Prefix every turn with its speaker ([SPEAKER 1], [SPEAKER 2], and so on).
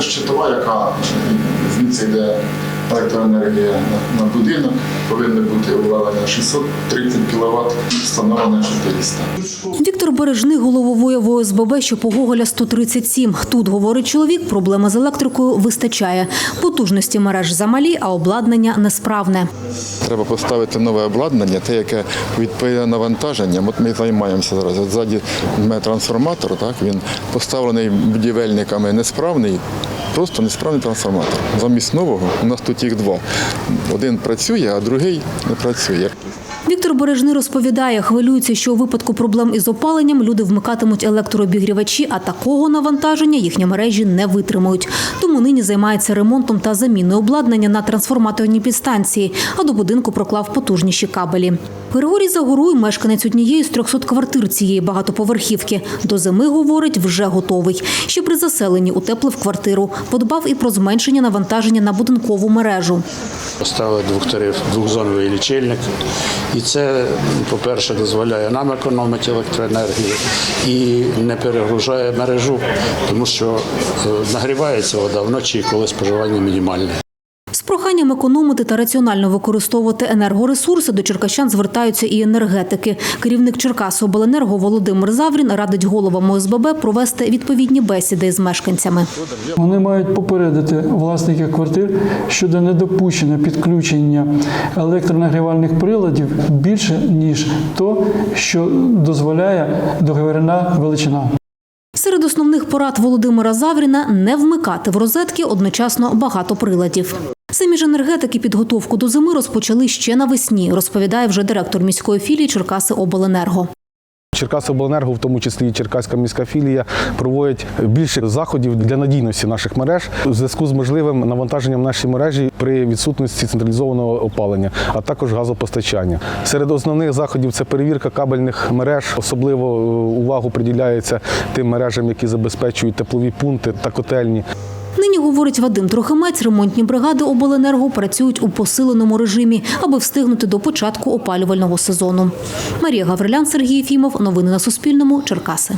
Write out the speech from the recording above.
[SPEAKER 1] Щитова, яка звідси йде електроенергія на, на будинок. Повинно бути виведення 630 кВт, встановлено 400.
[SPEAKER 2] Віктор Бережний головою в ОСББ, що по Гоголя 137. Тут, говорить чоловік, проблеми з електрикою вистачає. Потужності мереж замалі, а обладнання несправне.
[SPEAKER 1] Треба поставити нове обладнання, те, яке відповідає навантаженням. От ми займаємося зараз. От ззаді в трансформатор, так він поставлений будівельниками несправний, просто несправний трансформатор. Замість нового у нас тут їх два. Один працює, а другий не працює.
[SPEAKER 2] Віктор Бережний розповідає, хвилюється, що у випадку проблем із опаленням люди вмикатимуть електрообігрівачі, а такого навантаження їхні мережі не витримують. Тому нині займається ремонтом та заміною обладнання на трансформаторній підстанції, а до будинку проклав потужніші кабелі. Григорій Загоруй, мешканець однієї з 300 квартир цієї багатоповерхівки. До зими, говорить, вже готовий. Ще при заселенні утеплив квартиру. Подбав і про зменшення навантаження на будинкову мережу.
[SPEAKER 3] Поставили двохтариф, двохзоновий лічильник. І це, по-перше, дозволяє нам економити електроенергію і не перегружає мережу, тому що е, нагрівається вода вночі, коли споживання мінімальне.
[SPEAKER 2] Проханням економити та раціонально використовувати енергоресурси до черкащан звертаються і енергетики. Керівник Черкасобленерго Володимир Заврін радить головам ОСББ провести відповідні бесіди з мешканцями.
[SPEAKER 4] Вони мають попередити власників квартир щодо недопущення підключення електронагрівальних приладів більше ніж то, що дозволяє договірна величина.
[SPEAKER 2] Серед основних порад Володимира Завріна не вмикати в розетки одночасно багато приладів. Самі ж енергетики підготовку до зими розпочали ще навесні, розповідає вже директор міської філії Черкаси Обленерго.
[SPEAKER 5] Черкасобленерго, в тому числі і Черкаська міська філія, проводять більше заходів для надійності наших мереж у зв'язку з можливим навантаженням нашої мережі при відсутності централізованого опалення, а також газопостачання. Серед основних заходів це перевірка кабельних мереж. Особливо е, увагу приділяється тим мережам, які забезпечують теплові пункти та котельні.
[SPEAKER 2] Нині, говорить Вадим Трохимець, ремонтні бригади обленерго працюють у посиленому режимі, аби встигнути до початку опалювального сезону. Марія Гаврилян, Сергій Фімов. Новини на Суспільному. Черкаси.